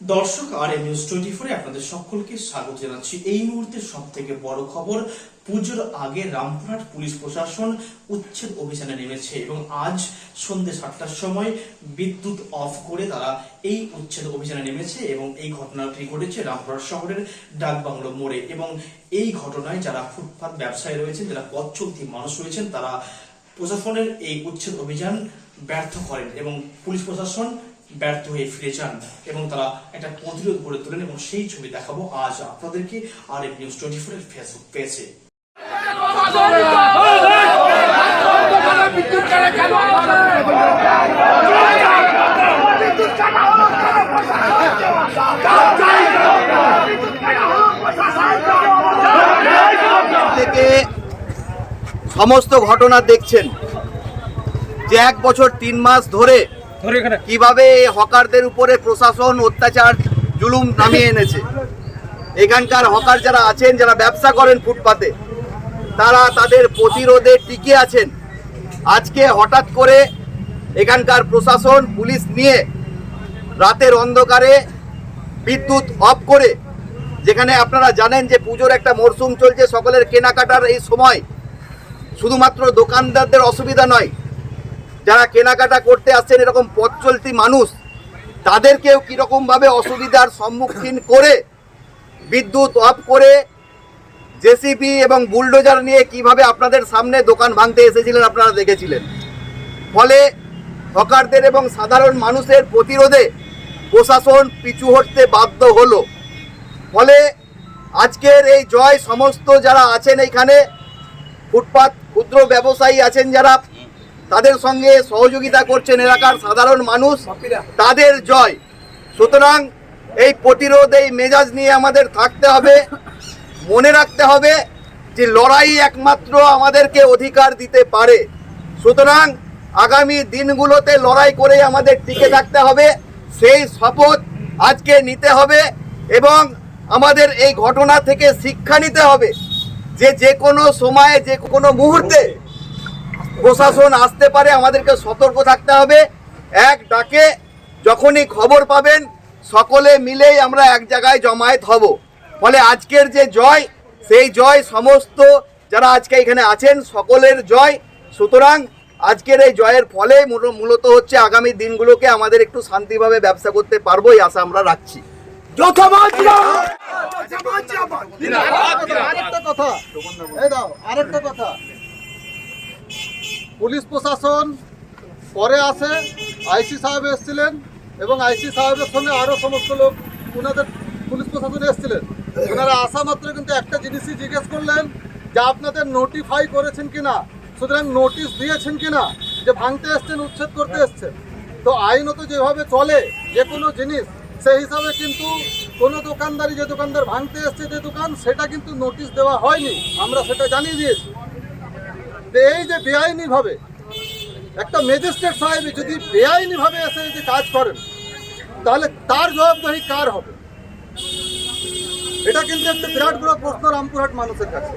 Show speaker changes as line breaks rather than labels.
দর্শক আর M news twenty ফোরে আপনাদের সকলকে স্বাগত জানাচ্ছি। এই মুহূর্তে সব থেকে বড় খবর, পুজোর আগে রামপুরহাট পুলিশ প্রশাসন উচ্ছেদ অভিযানে নেমেছে এবং আজ সন্ধ্যে সাতটার সময় বিদ্যুৎ অফ করে তারা এই উচ্ছেদ অভিযানে নেমেছে এবং এই ঘটনাটি ঘটেছে রামপুরহাট শহরের ডাকবাংলো মোড়ে এবং এই ঘটনায় যারা ফুটপাত ব্যবসায়ী রয়েছেন, যারা পথ চলতি মানুষ রয়েছেন, তারা প্রশাসনের এই উচ্ছেদ অভিযান ব্যর্থ করেন এবং পুলিশ প্রশাসন ব্যর্থ হয়ে ফিরে যান এবং তারা একটা প্রতিরোধ গড়ে তোলেন এবং সেই ছবি দেখাবো আজ আপনাদেরকে R M news twenty four এর ফেসবুক পেজে
বিদ্যুৎ কাটা হলো কেন?
থেকে সমস্ত ঘটনা দেখছেন যে এক বছর তিন মাস ধরে কীভাবে হকারদের উপরে প্রশাসন অত্যাচার জুলুম নামিয়ে এনেছে। এখানকার হকার যারা আছেন যারা ব্যবসা করেন ফুটপাতে তারা তাদের প্রতিরোধে টিকে আছেন। আজকে হঠাৎ করে এখানকার প্রশাসন পুলিশ নিয়ে রাতের অন্ধকারে বিদ্যুৎ অফ করে যেখানে আপনারা জানেন যে পুজোর একটা মরশুম চলছে সকলের কেনাকাটার এই সময় শুধুমাত্র দোকানদারদের অসুবিধা নয়, যারা কেনাকাটা করতে আসছেন এরকম পথ মানুষ, তাদেরকেও কীরকমভাবে অসুবিধার সম্মুখীন করে, বিদ্যুৎ অফ করে জেসিবি এবং বুলডোজার নিয়ে কীভাবে আপনাদের সামনে দোকান ভাঙতে এসেছিলেন আপনারা দেখেছিলেন। ফলে হকারদের এবং সাধারণ মানুষের প্রতিরোধে প্রশাসন পিছু হটতে বাধ্য হলো। ফলে আজকের এই জয় সমস্ত যারা আছেন এইখানে ফুটপাত, ক্ষুদ্র ব্যবসায়ী আছেন যারা, তাদের সঙ্গে সহযোগিতা করছেন এলাকার সাধারণ মানুষ, তাদের জয়। সুতরাং এই প্রতিরোধ, এই মেজাজ নিয়ে আমাদের থাকতে হবে, মনে রাখতে হবে যে লড়াই একমাত্র আমাদেরকে অধিকার দিতে পারে। সুতরাং আগামী দিনগুলোতে লড়াই করে আমাদের টিকে থাকতে হবে, সেই শপথ আজকে নিতে হবে এবং আমাদের এই ঘটনা থেকে শিক্ষা নিতে হবে। যে যে কোনো সময়ে, যে কোনো মুহূর্তে প্রশাসন আসতে পারে, আমাদেরকে সতর্ক থাকতে হবে। এক ডাকে যখনই খবর পাবেন, সকলে মিলেই আমরা এক জায়গায় জমায়েত হব। ফলে আজকের যে জয়, সেই জয় সমস্ত যারা আজকে এখানে আছেন, সকলের জয়। সুতরাং আজকের এই জয়ের ফলে মূলত হচ্ছে আগামী দিনগুলোকে আমাদের একটু শান্তিভাবে ব্যবসা করতে পারব, এই আশা আমরা রাখছি।
আরেকটা কথা এই দাও আরেকটা কথা। পুলিশ প্রশাসন পরে আসে আইসি সাহেব এসেছিলেন এবং আইসি সাহেবের সঙ্গে আরও সমস্ত লোক ওনাদের পুলিশ প্রশাসন এসেছিলেন। ওনারা আসা মাত্র কিন্তু একটা জিনিসই জিজ্ঞেস করলেন যে আপনাদের নোটিফাই করেছেন কিনা? সুতরাং নোটিশ দিয়েছেন কিনা? যে ভাঙতে এসছেন উচ্ছেদ করতে এসছেন। তো আইনত যেভাবে চলে যে কোনো জিনিস সেই হিসাবে কিন্তু কোনো দোকানদারি, যে দোকানদার ভাঙতে এসছে যে দোকান, সেটা কিন্তু নোটিশ দেওয়া হয়নি। আমরা সেটা জানিয়ে দিয়েছি। এই যে বেআইনিভাবে একটা ম্যাজিস্ট্রেট সাহেব যদি বেআইনিভাবে এসে যদি কাজ করেন, তাহলে তার জবাবদারি কার হবে? এটা কিন্তু একটা বিরাট বড় প্রশ্ন রামপুরহাট মানুষের কাছে।